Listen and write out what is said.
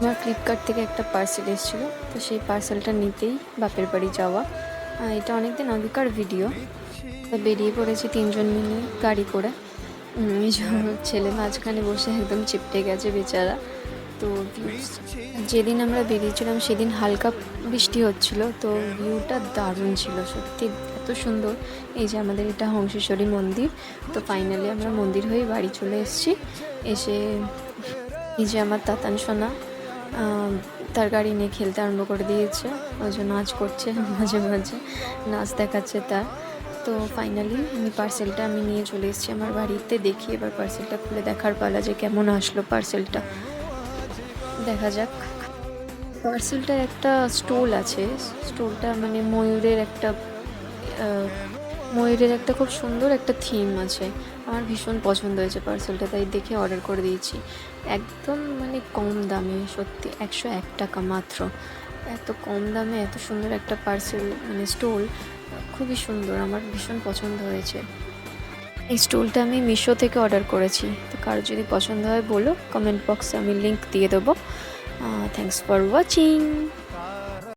আমার ফ্লিপকার্ট থেকে একটা পার্সেল এসেছিল। তো সেই পার্সেলটা নিতেই বাপের বাড়ি যাওয়া। এটা অনেকদিন আগেকার ভিডিও তো বেরিয়ে পড়েছি তিনজন মিলে গাড়ি করে। ছেলে মাঝখানে বসে একদম চিপটে গেছে বেচারা। তো যেদিন আমরা বেরিয়েছিলাম সেদিন হালকা বৃষ্টি হচ্ছিল। তো ভিউটা দারুণ ছিল, সত্যি এত সুন্দর। এই যে আমাদের এটা হংসেশ্বরী মন্দির। তো ফাইনালি আমরা মন্দির হয়ে বাড়ি চলে এসেছি। এসে এই যে আমার তাতান সোনা তার গাড়ি নিয়ে খেলতে আরম্ভ করে দিয়েছে। ওই নাচ করছে, মাঝে মাঝে নাচ দেখাচ্ছে তার। তো ফাইনালি আমি পার্সেলটা আমি নিয়ে চলে এসেছি আমার বাড়িতে। দেখি এবার পার্সেলটা খুলে দেখার পালা যে কেমন আসলো পার্সেলটা দেখা যাক। পার্সেলটার একটা স্টোল আছে। স্টোলটা মানে ময়ূরের একটা ময়ূরের একটা খুব সুন্দর একটা থিম আছে। আমার ভীষণ পছন্দ হয়েছে পার্সেলটা তাই দেখে অর্ডার করে দিয়েছি। একদম মানে কম দামে, সত্যি একশো এক টাকা মাত্র। এত কম দামে, এত সুন্দর একটা পার্সেল মানে স্টোল খুবই সুন্দর, আমার ভীষণ পছন্দ হয়েছে। এই স্টোলটা আমি মিশো থেকে অর্ডার করেছি। তো কারও যদি পছন্দ হয় বলো কমেন্ট বক্সে আমি লিংক দিয়ে দেবো। Thanks for watching